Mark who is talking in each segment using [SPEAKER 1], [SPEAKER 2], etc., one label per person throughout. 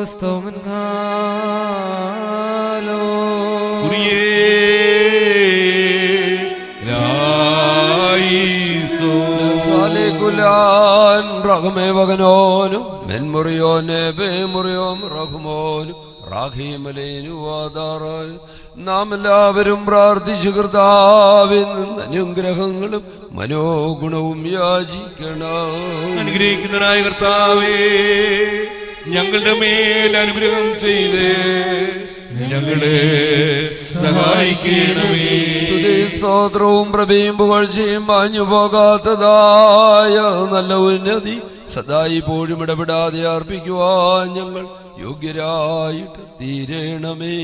[SPEAKER 1] ക്രിസ്തോമൻ കാലോ
[SPEAKER 2] സാലികുലാൻ റഹ്മേ വകനോനും മെൻമുറിയോനെ ബേമുറിയോം റഹ്മോനും റാഹിമലേനു ആധാറായി നാം എല്ലാവരും പ്രാർത്ഥിച്ചു കർത്താവിൽ നിന്ന് അനുഗ്രഹങ്ങളും മനോഗുണവും യാചിക്കണം.
[SPEAKER 3] അനുഗ്രഹിക്കുന്നതായ കർത്താവേ ഞങ്ങളുടെ മേൽ അനുഗ്രഹം ചെയ്ത് ഞങ്ങളെ സഹായിക്കണമേ.
[SPEAKER 2] സ്തുതി സ്തോത്രവും പ്രഭയും പുകഴ്ചയും പാഞ്ഞു പോകാത്തതായ നല്ല ഉന്നതി സദായി പോഴും ഇടപെടാതെ അർപ്പിക്കുവാൻ ഞങ്ങൾ യോഗ്യരായിട്ട് തീരണമേ.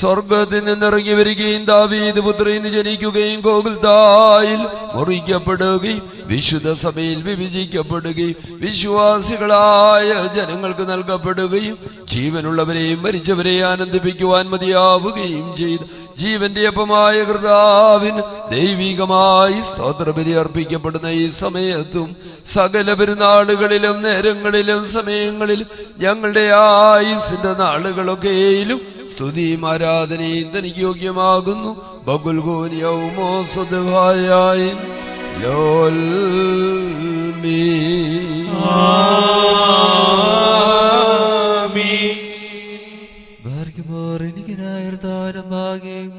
[SPEAKER 2] സ്വർഗത്തിൽ നിന്നിറങ്ങി വരികയും ദാവീദ് പുത്രയിൽ നിന്ന് ജനിക്കുകയും ഗോകുൽദായിൽ മുറിക്കപ്പെടുകയും വിശുദ്ധ സഭയിൽ വിഭജിക്കപ്പെടുകയും വിശ്വാസികളായ ജനങ്ങൾക്ക് നൽകപ്പെടുകയും ജീവനുള്ളവരെയും മരിച്ചവരെയും ആനന്ദിപ്പിക്കുവാൻ മതിയാവുകയും ചെയ്തു. ജീവന്റെ അപ്പമായ കർത്താവിന് ദൈവികമായി സ്തോത്രബലി അർപ്പിക്കപ്പെടുന്ന ഈ സമയത്തും സകല പെരുന്നാളുകളിലും നേരങ്ങളിലും സമയങ്ങളിലും ഞങ്ങളുടെ ആയുസിന്റെ നാളുകളൊക്കെയിലും സ്തുതിയും ആരാധനയും തനിക്ക് യോഗ്യമാകുന്നു. സ്വതഹായ ലോൽ മീ.
[SPEAKER 4] ഭാഗ്യമോർ എനിക്ക് നായർത്താനും ഭാഗ്യം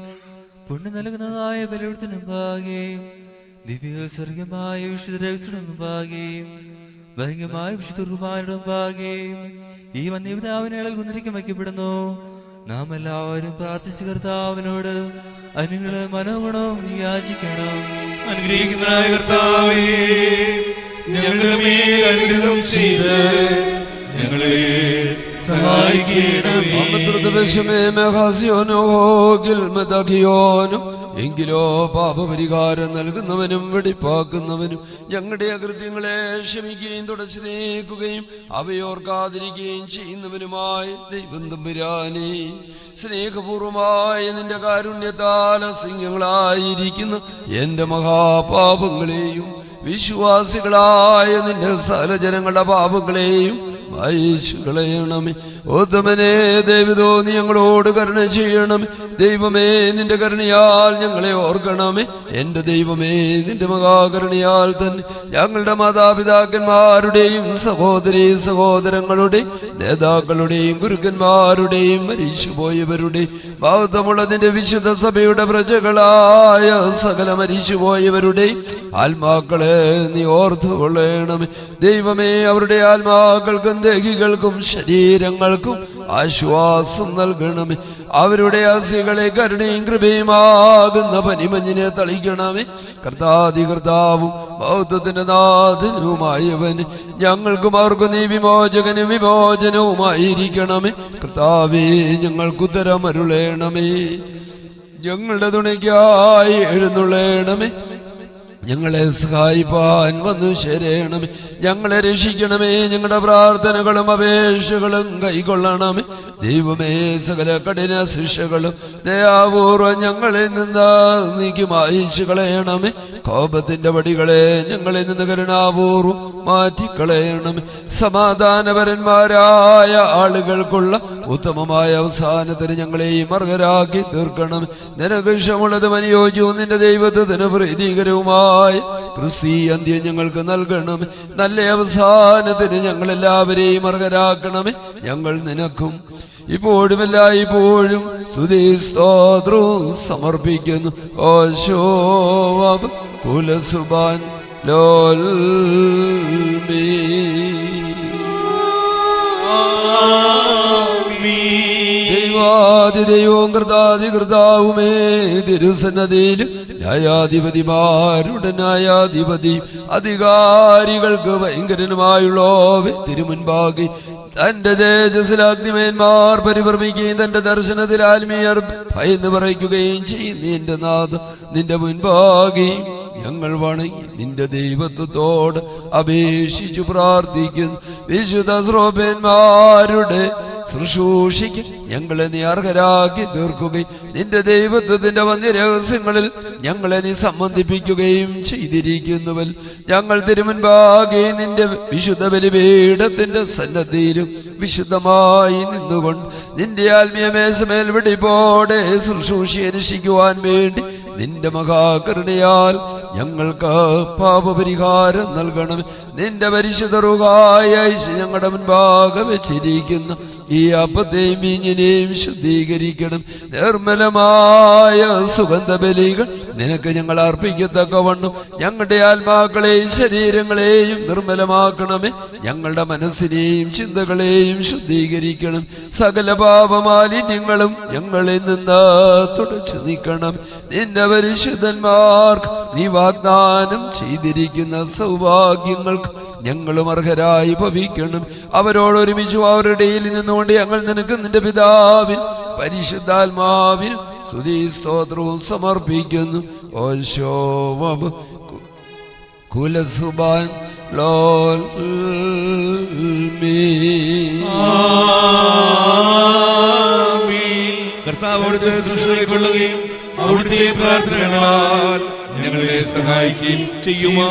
[SPEAKER 4] പുണ്യം നൽകുന്നതായ ബലവൃത്തിനും ഭാഗ്യം ദിവ്യസ്വർഗമായ വിശുദ്ധ രഹസ്യനും ഭാഗ്യം ഭയങ്കരമായ വിശുദ്ധ കുർബാനയുടെ ഭാഗ്യം ഈ വന്യപിതാവിനേളിൽ കുന്നിരിക്കും വയ്ക്കപ്പെടുന്നു. നാം എല്ലാവരും പ്രാർത്ഥിച്ചു കർത്താവിനോട് അനുങ്ങൾ മനോഗുണവും യാചിക്കണം.
[SPEAKER 3] അനുഗ്രഹിക്കുന്നതായ കർത്താവേ ഞങ്ങളുടെ മേൽ അനുഗ്രഹം ചെയ്ത് സഹായിക്കണമേ
[SPEAKER 2] എങ്കിലോ പാപപരിഹാരം നൽകുന്നവനും വെടിപ്പാക്കുന്നവനും ഞങ്ങളുടെ അകൃത്യങ്ങളെ ക്ഷമിക്കുകയും തുടച്ചു നീക്കുകയും അവയോർക്കാതിരിക്കുകയും ചെയ്യുന്നവനുമായി ദൈവം തമ്പുരാനെ സ്നേഹപൂർവമായ നിന്റെ കാരുണ്യത്താല സിംഹങ്ങളായിരിക്കുന്ന എന്റെ മഹാപാപങ്ങളെയും വിശ്വാസികളായ നിന്റെ സകല ജനങ്ങളുടെ പാപങ്ങളെയും വായിച്ചു കളയണമേ. ഓത്തമനെ ദൈവതോ നീ ഞങ്ങളോട് കരുണ ചെയ്യണം ദൈവമേ നിന്റെ കരുണയാൽ ഞങ്ങളെ ഓർക്കണമേ. എന്റെ ദൈവമേ നിന്റെ മഹാകരുണയാൽ തന്നെ ഞങ്ങളുടെ മാതാപിതാക്കന്മാരുടെയും സഹോദരി സഹോദരങ്ങളുടെ നേതാക്കളുടെയും ഗുരുക്കന്മാരുടെയും മരിച്ചുപോയവരുടെ ബൗദ്ധമുള്ള നിന്റെ വിശുദ്ധ സഭയുടെ പ്രജകളായ സകല മരിച്ചുപോയവരുടെ ആത്മാക്കളെ നീ ഓർത്തുകൊള്ളണമേ. ദൈവമേ അവരുടെ ആത്മാക്കൾക്കും ദേഹികൾക്കും ശരീരങ്ങൾക്കും ആശ്വാസം നൽകണമേ. അവരുടെ ആസികളെ കരുണയും കൃപയുമാകുന്ന പനിമഞ്ഞിനെ തളിക്കണമേ. കർത്താതി കർത്താവും ബൗദ്ധത്തിന്റെ നാഥനുമായവന് ഞങ്ങൾക്കും അവർക്കും നീ വിമോചകനും വിമോചനവുമായിരിക്കണമേ. കർത്താവേ ഞങ്ങൾക്കുത്തരമരുളേണമേ ഞങ്ങളുടെ തുണയ്ക്കായി എഴുന്നള്ളേണമേ. ഞങ്ങളെ സഹായിപ്പാൻ വന്നു ശരണമേ. ഞങ്ങളെ രക്ഷിക്കണമേ. ഞങ്ങളുടെ പ്രാർത്ഥനകളും അപേക്ഷകളും കൈക്കൊള്ളണമേ. ദൈവമേ സകല കഠിന ശിക്ഷകളും ദയാപൂർവം ഞങ്ങളിൽ നിന്ന് നീക്കി മായിച്ചു കളയണമേ. കോപത്തിന്റെ വടികളെ ഞങ്ങളിൽ നിന്ന് കരുണാപൂർവം മാറ്റിക്കളയണമേ. സമാധാനപരന്മാരായ ആളുകൾക്കുള്ള ഉത്തമമായ അവസാനത്തിന് ഞങ്ങളെയും അർഹരാക്കി തീർക്കണം. നിനക്ക് ഇഷ്ടമുള്ളതും അനുയോജ്യവും നിന്റെ ദൈവത്തിന് പ്രീതികരവുമായി ക്രിസ്തി അന്ത്യം ഞങ്ങൾക്ക് നൽകണം. നല്ല അവസാനത്തിന് ഞങ്ങൾ എല്ലാവരെയും അർഹരാക്കണമേ ഞങ്ങൾ നിനക്കും ഇപ്പോഴും എല്ലായ്പ്പോഴും സ്തുതി സ്തോത്രവും സമർപ്പിക്കുന്നു ഓശോവ കുലസുബാൻ ലോൽ മീ ദൈവാദി ദൈവവും കൃതാതി കൃതാവുമേ തിരുസന്നതിയിൽ ന്യായാധിപതിമാരുടെ ന്യായാധിപതി അധികാരികൾക്ക് ഭയങ്കരനുമായുള്ളോവെ തിരുമുൻപാകി തന്റെ തേജസ്സിലാഗ്നിമേന്മാർ പരിഭ്രമിക്കുകയും തന്റെ ദർശനത്തിൽ ആത്മീയർ ഭയന്ന് പറയിക്കുകയും ചെയ്യും. നിന്റെ നാഥ നിന്റെ മുൻപാകി ഞങ്ങൾ വണങ്ങി നിന്റെ ദൈവത്വത്തോട് അപേക്ഷിച്ചു പ്രാർത്ഥിക്കുന്നു. വിശുദ്ധ ശ്രോപന്മാരുടെ ശുശ്രൂഷിക്ക്. ഞങ്ങളെ നീ അർഹരാക്കി തീർക്കുകയും നിന്റെ ദൈവത്വത്തിന്റെ വന്യരഹസ്യങ്ങളിൽ ഞങ്ങളെ നീ സംബന്ധിപ്പിക്കുകയും ചെയ്തിരിക്കുന്നുവൽ. ഞങ്ങൾ തിരുമുൻപാകെ നിന്റെ വിശുദ്ധ ബലിപീഠത്തിന്റെ സന്നദ്ധിയിലും വിശുദ്ധമായി നിന്നുകൊണ്ട് നിന്റെ ആത്മീയ മേശമേൽ വിടിപോടെ ശുശ്രൂഷി അനുഷ്ഠിക്കുവാൻ വേണ്ടി നിന്റെ മഹാകരുണയാൽ ഞങ്ങൾക്ക് പാപപരിഹാരം നൽകണം. നിന്റെ പരിശുദ്ധ ഞങ്ങളുടെ മുൻപാകെ വെച്ചിരിക്കുന്ന. ഈ അപ്പത്തെയും ഇങ്ങനെയും ശുദ്ധീകരിക്കണം. നിർമ്മലമായ സുഗന്ധ ബലികൾ നിനക്ക് ഞങ്ങൾ അർപ്പിക്കത്തക്കവണ്ണം ഞങ്ങളുടെ ആത്മാക്കളെയും ശരീരങ്ങളെയും നിർമ്മലമാക്കണമേ. ഞങ്ങളുടെ മനസ്സിനെയും ചിന്തകളെയും ശുദ്ധീകരിക്കണം. സകല പാപമാലിന്യങ്ങളും ഞങ്ങളിൽ നിന്ന് തുടച്ചു നീക്കണം. നിന്റെ പരിശുദ്ധന്മാർക്ക് നീ വാഗ്ദാനം ചെയ്തിരിക്കുന്ന സൗഭാഗ്യങ്ങൾക്ക് ഞങ്ങളും അർഹരായി ഭവിക്കണം. അവരോടൊരുമിച്ചു അവരുടെ ഇടയിൽ നിന്നുകൊണ്ട് ഞങ്ങൾ നിനക്ക് നിന്റെ പിതാവിൻ പരിശുദ്ധാത്മാവിനും സ്തുതി സ്തോത്രവും സമർപ്പിക്കുന്നു. ഓശോവം കുലസുബാൻ ലോൽ
[SPEAKER 3] കർത്താവ് അവിടുത്തെ പ്രാർത്ഥനകളാൽ ഞങ്ങളെ സഹായിക്കുകയും ചെയ്യുമാ